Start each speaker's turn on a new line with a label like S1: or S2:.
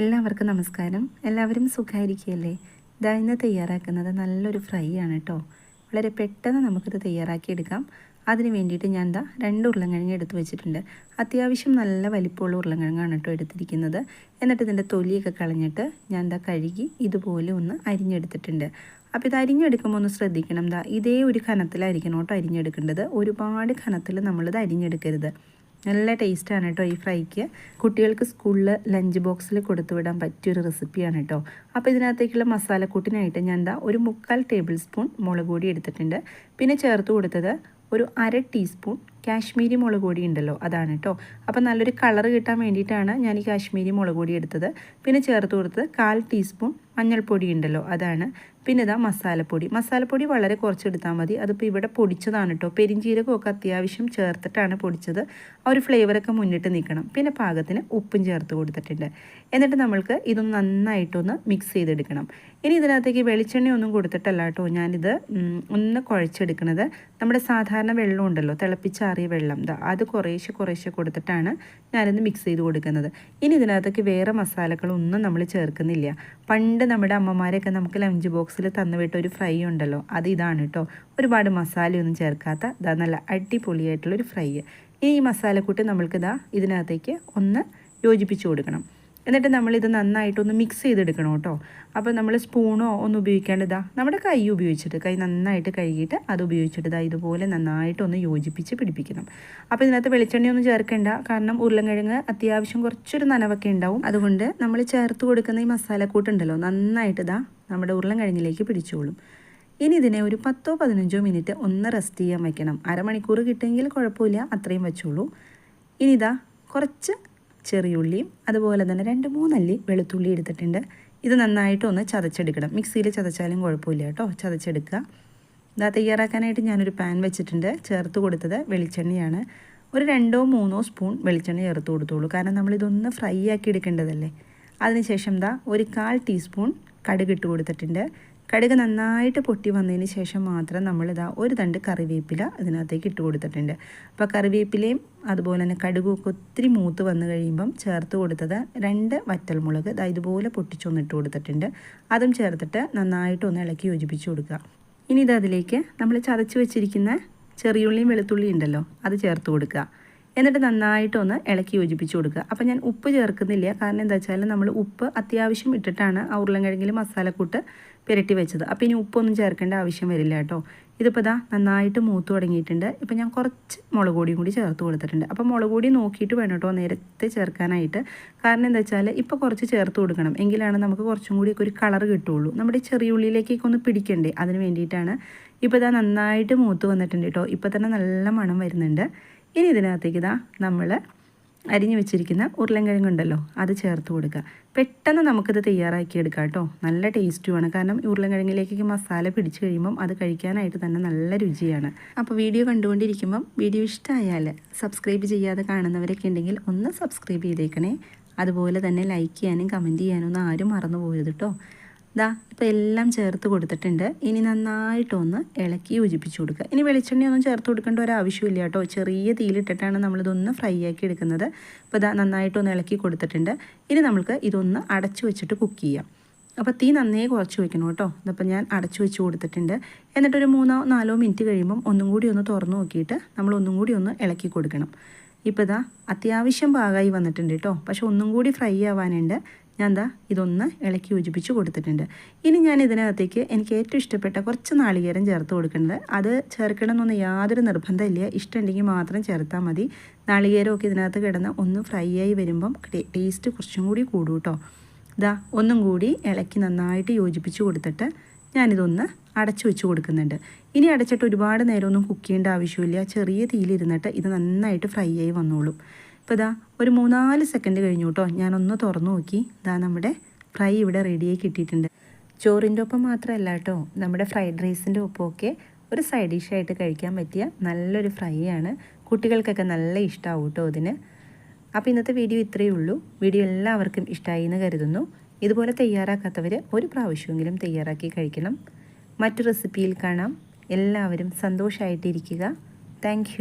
S1: എല്ലാവർക്കും നമസ്കാരം. എല്ലാവരും സുഖമായിരിക്കുകയല്ലേ ഇതാ ഇന്ന് തയ്യാറാക്കുന്നത് നല്ലൊരു ഫ്രൈ ആണ് കേട്ടോ വളരെ പെട്ടെന്ന് നമുക്കിത് തയ്യാറാക്കിയെടുക്കാം. അതിന് വേണ്ടിയിട്ട് ഞാൻ എന്താ രണ്ട് ഉരുളൻകിഴങ്ങ് എടുത്ത് വെച്ചിട്ടുണ്ട്. അത്യാവശ്യം നല്ല വലിപ്പമുള്ള ഉരുളൻകിഴങ്ങാണ് കേട്ടോ എടുത്തിരിക്കുന്നത്. എന്നിട്ട് ഇതിന്റെ തൊലിയൊക്കെ കളഞ്ഞിട്ട് ഞാൻ എന്താ കഴുകി ഇതുപോലെ ഒന്ന് അരിഞ്ഞെടുത്തിട്ടുണ്ട്. അപ്പോൾ ഇത് അരിഞ്ഞെടുക്കുമ്പോൾ ഒന്ന് ശ്രദ്ധിക്കണം എന്താ ഇതേ ഒരു കനത്തിലായിരിക്കണം കേട്ടോ അരിഞ്ഞെടുക്കേണ്ടത്. ഒരുപാട് കനത്തിൽ നമ്മളിത് അരിഞ്ഞെടുക്കരുത്. നല്ല ടേസ്റ്റാണ് കേട്ടോ ഈ ഫ്രൈക്ക്. കുട്ടികൾക്ക് സ്കൂളിൽ ലഞ്ച് ബോക്സിൽ കൊടുത്തു വിടാൻ പറ്റിയൊരു റെസിപ്പിയാണ് കേട്ടോ അപ്പോൾ ഇതിനകത്തേക്കുള്ള മസാലക്കൂട്ടിനായിട്ട് ഞാൻ എന്താ ഒരു മുക്കാൽ ടേബിൾ സ്പൂൺ മുളക് പൊടി എടുത്തിട്ടുണ്ട്. പിന്നെ ചേർത്ത് കൊടുത്തത് ഒരു അര ടീസ്പൂൺ കാശ്മീരി മുളക് പൊടി ഉണ്ടല്ലോ അതാണ് കേട്ടോ അപ്പോൾ നല്ലൊരു കളർ കിട്ടാൻ വേണ്ടിയിട്ടാണ് ഞാൻ ഈ കാശ്മീരി മുളക് പൊടി എടുത്തത്. പിന്നെ ചേർത്ത് കൊടുത്തത് കാൽ ടീസ്പൂൺ മഞ്ഞൾപ്പൊടി ഉണ്ടല്ലോ അതാണ്. പിന്നെ ഇതാ മസാലപ്പൊടി. മസാലപ്പൊടി വളരെ കുറച്ച് കുറച്ചെടുത്താൽ മതി. അതിപ്പോൾ ഇവിടെ പൊടിച്ചതാണ് കേട്ടോ പെരിഞ്ചീരകമൊക്കെ അത്യാവശ്യം ചേർത്തിട്ടാണ് പൊടിച്ചത്. ആ ഒരു ഫ്ലേവറൊക്കെ മുന്നിട്ട് നിൽക്കണം പിന്നെ പാകത്തിന് ഉപ്പും ചേർത്ത് കൊടുത്തിട്ടുണ്ട്. എന്നിട്ട് നമ്മൾക്ക് ഇതൊന്ന് നന്നായിട്ടൊന്ന് മിക്സ് ചെയ്തെടുക്കണം. ഇനി ഇതിനകത്തേക്ക് വെളിച്ചെണ്ണ ഒന്നും കൊടുത്തിട്ടല്ല കേട്ടോ ഞാനിത്. ഒന്ന് കുഴച്ചെടുക്കുന്നത് നമ്മുടെ സാധാരണ വെള്ളം ഉണ്ടല്ലോ തിളപ്പിച്ചാറിയ വെള്ളം. അത് കുറേശ്ശെ കുറേശ്ശെ കൊടുത്തിട്ടാണ് ഞാനിത് മിക്സ് ചെയ്ത് കൊടുക്കുന്നത്. ഇനി ഇതിനകത്തേക്ക് വേറെ മസാലകളൊന്നും നമ്മൾ ചേർക്കുന്നില്ല. പണ്ട് നമ്മുടെ അമ്മമാരെയൊക്കെ നമുക്ക് ലഞ്ച് ബോക്സിൽ തന്നുവിട്ട ഒരു ഫ്രൈ ഉണ്ടല്ലോ അത് ഇതാണ് കേട്ടോ. ഒരുപാട് മസാലയൊന്നും ചേർക്കാത്ത ഇതാ നല്ല അടിപൊളിയായിട്ടുള്ളൊരു ഫ്രൈ ഈ മസാലക്കൂട്ട് നമ്മൾക്കിതാ ഇതിനകത്തേക്ക് ഒന്ന് യോജിപ്പിച്ച് കൊടുക്കണം. എന്നിട്ട് നമ്മളിത് നന്നായിട്ടൊന്ന് മിക്സ് ചെയ്തെടുക്കണം കേട്ടോ. അപ്പോൾ നമ്മൾ സ്പൂണോ ഒന്നും ഉപയോഗിക്കേണ്ടതാ നമ്മുടെ കൈ ഉപയോഗിച്ചിട്ട് കൈ നന്നായിട്ട് കഴുകിയിട്ട് അത് ഉപയോഗിച്ചിട്ട് ഇതാ ഇതുപോലെ നന്നായിട്ടൊന്ന് യോജിപ്പിച്ച് പിടിപ്പിക്കണം. അപ്പോൾ ഇതിനകത്ത് വെളിച്ചെണ്ണയൊന്നും ചേർക്കേണ്ട കാരണം ഉരുളൻകിഴങ്ങ് അത്യാവശ്യം കുറച്ചൊരു നനവൊക്കെ ഉണ്ടാവും. അതുകൊണ്ട് നമ്മൾ ചേർത്ത് കൊടുക്കുന്ന ഈ മസാലക്കൂട്ടുണ്ടല്ലോ നന്നായിട്ട് ഇതാ നമ്മുടെ ഉരുളൻകിഴങ്ങിലേക്ക് പിടിച്ചോളും. ഇനി ഇതിനെ ഒരു പത്തോ പതിനഞ്ചോ മിനിറ്റ് ഒന്ന് റെസ്റ്റ് ചെയ്യാൻ വയ്ക്കണം അരമണിക്കൂർ കിട്ടുമെങ്കിൽ കുഴപ്പമില്ല അത്രയും വെച്ചോളൂ. ഇനിതാ കുറച്ച് ചെറിയുള്ളിയും അതുപോലെ തന്നെ രണ്ട് മൂന്നല്ലി വെളുത്തുള്ളി എടുത്തിട്ടുണ്ട്. ഇത് നന്നായിട്ടൊന്ന് ചതച്ചെടുക്കണം. മിക്സിയിൽ ചതച്ചാലും കുഴപ്പമില്ല കേട്ടോ. ചതച്ചെടുക്കുക. ഇതാ തയ്യാറാക്കാനായിട്ട് ഞാനൊരു പാൻ വെച്ചിട്ടുണ്ട്. ചേർത്ത് കൊടുത്തത് വെളിച്ചെണ്ണയാണ്. ഒരു രണ്ടോ മൂന്നോ സ്പൂൺ വെളിച്ചെണ്ണ ചേർത്ത് കൊടുത്തോളൂ. കാരണം നമ്മളിതൊന്ന് ഫ്രൈ ആക്കി എടുക്കേണ്ടതല്ലേ? അതിനുശേഷം ദാ ഒരു കാൽ ടീസ്പൂൺ കടുക് ഇട്ട് കൊടുത്തിട്ടുണ്ട്. കടുക് നന്നായിട്ട് പൊട്ടി വന്നതിന് ശേഷം മാത്രം നമ്മളിതാ ഒരു തണ്ട് കറിവേപ്പില ഇതിനകത്തേക്ക് ഇട്ട് കൊടുത്തിട്ടുണ്ട്. അപ്പോൾ കറിവേപ്പിലയും അതുപോലെ തന്നെ കടുകൊക്കെ ഒത്തിരി മൂത്ത് വന്നു കഴിയുമ്പം ചേർത്ത് കൊടുത്തത് രണ്ട് വറ്റൽമുളക്. ഇതാ ഇതുപോലെ പൊട്ടിച്ചൊന്ന് ഇട്ട് കൊടുത്തിട്ടുണ്ട്. അതും ചേർത്തിട്ട് നന്നായിട്ടൊന്ന് ഇളക്കി യോജിപ്പിച്ച് കൊടുക്കുക. ഇനി ഇത് അതിലേക്ക് നമ്മൾ ചതച്ച് വെച്ചിരിക്കുന്ന ചെറിയുള്ളിയും വെളുത്തുള്ളിയും ഉണ്ടല്ലോ അത് ചേർത്ത് കൊടുക്കുക. എന്നിട്ട് നന്നായിട്ടൊന്ന് ഇളക്കി യോജിപ്പിച്ച് കൊടുക്കുക. അപ്പോൾ ഞാൻ ഉപ്പ് ചേർക്കുന്നില്ല. കാരണം എന്താ വെച്ചാൽ നമ്മൾ ഉപ്പ് അത്യാവശ്യം ഇട്ടിട്ടാണ് ആ ഉരുളൻകിഴങ്ങിൽ മസാലക്കൂട്ട് പുരട്ടി വെച്ചത്. അപ്പോൾ ഇനി ഉപ്പൊന്നും ചേർക്കേണ്ട ആവശ്യം വരില്ല കേട്ടോ. ഇതിപ്പോൾ ഇതാ നന്നായിട്ട് മൂത്ത് തുടങ്ങിയിട്ടുണ്ട്. ഇപ്പോൾ ഞാൻ കുറച്ച് മുളക് പൊടിയും കൂടി ചേർത്ത് കൊടുത്തിട്ടുണ്ട്. അപ്പോൾ മുളക് പൊടി നോക്കിയിട്ട് വേണം കേട്ടോ നേരത്തെ ചേർക്കാനായിട്ട്. കാരണം എന്താ വെച്ചാൽ ഇപ്പോൾ കുറച്ച് ചേർത്ത് കൊടുക്കണം. എങ്കിലാണ് നമുക്ക് കുറച്ചും കൂടി ഒരു കളർ കിട്ടുള്ളൂ. നമ്മുടെ ചെറിയ ഉള്ളിയിലേക്കൊക്കെ ഒന്ന് പിടിക്കണ്ടേ? അതിന് വേണ്ടിയിട്ടാണ്. ഇപ്പോൾ ഇതാ നന്നായിട്ട് മൂത്ത് വന്നിട്ടുണ്ട് കേട്ടോ. ഇപ്പോൾ തന്നെ നല്ല മണം വരുന്നുണ്ട്. ഇനി ഇതിനകത്തേക്ക് ഇതാ നമ്മൾ അരിഞ്ഞു വെച്ചിരിക്കുന്ന ഉരുളൻകിഴങ്ങുണ്ടല്ലോ അത് ചേർത്ത് കൊടുക്കുക. പെട്ടെന്ന് നമുക്കിത് തയ്യാറാക്കിയെടുക്കാം കേട്ടോ. നല്ല ടേസ്റ്റുമാണ് കാരണം ഉരുളൻകിഴങ്ങിലേക്ക് മസാല പിടിച്ചു കഴിയുമ്പം അത് കഴിക്കാനായിട്ട് തന്നെ നല്ല രുചിയാണ്. അപ്പോൾ വീഡിയോ കണ്ടുകൊണ്ടിരിക്കുമ്പം വീഡിയോ ഇഷ്ടമായാൽ സബ്സ്ക്രൈബ് ചെയ്യാതെ കാണുന്നവരൊക്കെ ഉണ്ടെങ്കിൽ ഒന്ന് സബ്സ്ക്രൈബ് ചെയ്തേക്കണേ. അതുപോലെ തന്നെ ലൈക്ക് ചെയ്യാനും കമന്റ് ചെയ്യാനും ഒന്നും ആരും മറന്നു പോയത് കേട്ടോ. ദാ ഇപ്പോൾ എല്ലാം ചേർത്ത് കൊടുത്തിട്ടുണ്ട്. ഇനി നന്നായിട്ടൊന്ന് ഇളക്കി യോജിപ്പിച്ച് കൊടുക്കുക. ഇനി വെളിച്ചെണ്ണയൊന്നും ചേർത്ത് കൊടുക്കേണ്ട ഒരു ആവശ്യമില്ല കേട്ടോ. ചെറിയ തീയിലിട്ടിട്ടാണ് നമ്മളിതൊന്ന് ഫ്രൈ ആക്കി എടുക്കുന്നത്. ഇപ്പോൾ ഇതാ നന്നായിട്ടൊന്ന് ഇളക്കി കൊടുത്തിട്ടുണ്ട്. ഇനി നമുക്ക് ഇതൊന്ന് അടച്ചു വെച്ചിട്ട് കുക്ക് ചെയ്യാം. അപ്പോൾ തീ നന്നേ കുറച്ച് വെക്കണം കേട്ടോ. ഇതിപ്പോൾ ഞാൻ അടച്ചു വെച്ച് കൊടുത്തിട്ടുണ്ട്. എന്നിട്ടൊരു മൂന്നോ നാലോ മിനിറ്റ് കഴിയുമ്പം ഒന്നും കൂടി ഒന്ന് തുറന്ന് നോക്കിയിട്ട് നമ്മൾ ഒന്നും കൂടി ഒന്ന് ഇളക്കി കൊടുക്കണം. ഇപ്പോൾ ഇതാ അത്യാവശ്യം പാകമായി വന്നിട്ടുണ്ട് കേട്ടോ. പക്ഷെ ഒന്നും കൂടി ഫ്രൈ ആവാനുണ്ട്. ഞാൻ എന്താ ഇതൊന്ന് ഇളക്കി യോജിപ്പിച്ച് കൊടുത്തിട്ടുണ്ട്. ഇനി ഞാൻ ഇതിനകത്തേക്ക് എനിക്ക് ഏറ്റവും ഇഷ്ടപ്പെട്ട കുറച്ച് നാളികേരം ചേർത്ത് കൊടുക്കേണ്ടത്. അത് ചേർക്കണമെന്നൊന്നും യാതൊരു നിർബന്ധമില്ല. ഇഷ്ടമുണ്ടെങ്കിൽ മാത്രം ചേർത്താൽ മതി. നാളികേരമൊക്കെ ഇതിനകത്ത് കിടന്ന് ഒന്ന് ഫ്രൈ ആയി വരുമ്പം ടേസ്റ്റ് കുറച്ചും കൂടി കൂടും കേട്ടോ. ഇതാ ഒന്നും കൂടി ഇളക്കി നന്നായിട്ട് യോജിപ്പിച്ച് കൊടുത്തിട്ട് ഞാനിതൊന്ന് അടച്ചു വെച്ച് കൊടുക്കുന്നുണ്ട്. ഇനി അടച്ചിട്ട് ഒരുപാട് നേരമൊന്നും കുക്ക് ചെയ്യേണ്ട ആവശ്യമില്ല. ചെറിയ തീയിലിരുന്നിട്ട് ഇത് നന്നായിട്ട് ഫ്രൈ ആയി വന്നോളും. ഇപ്പോൾ ഇതാ ഒരു മൂന്നാൽ സെക്കൻഡ് കഴിഞ്ഞു കേട്ടോ ഞാനൊന്ന് തുറന്നു നോക്കി. ഇതാ നമ്മുടെ ഫ്രൈ ഇവിടെ റെഡിയായി കിട്ടിയിട്ടുണ്ട്. ചോറിന്റെ ഒപ്പം മാത്രമല്ല കേട്ടോ നമ്മുടെ ഫ്രൈഡ് റൈസിന്റെ ഒപ്പമൊക്കെ ഒരു സൈഡ് ഡിഷായിട്ട് കഴിക്കാൻ പറ്റിയ നല്ലൊരു ഫ്രൈ ആണ്. കുട്ടികൾക്കൊക്കെ നല്ല ഇഷ്ടമാവും കേട്ടോ അതിന്. അപ്പോൾ ഇന്നത്തെ വീഡിയോ ഇത്രയേ ഉള്ളൂ. വീഡിയോ എല്ലാവർക്കും ഇഷ്ടമായി എന്ന് കരുതുന്നു. ഇതുപോലെ തയ്യാറാക്കാത്തവർ ഒരു പ്രാവശ്യമെങ്കിലും തയ്യാറാക്കി കഴിക്കണം. മറ്റു റെസിപ്പിയിൽ കാണാം. എല്ലാവരും സന്തോഷമായിട്ടിരിക്കുക താങ്ക്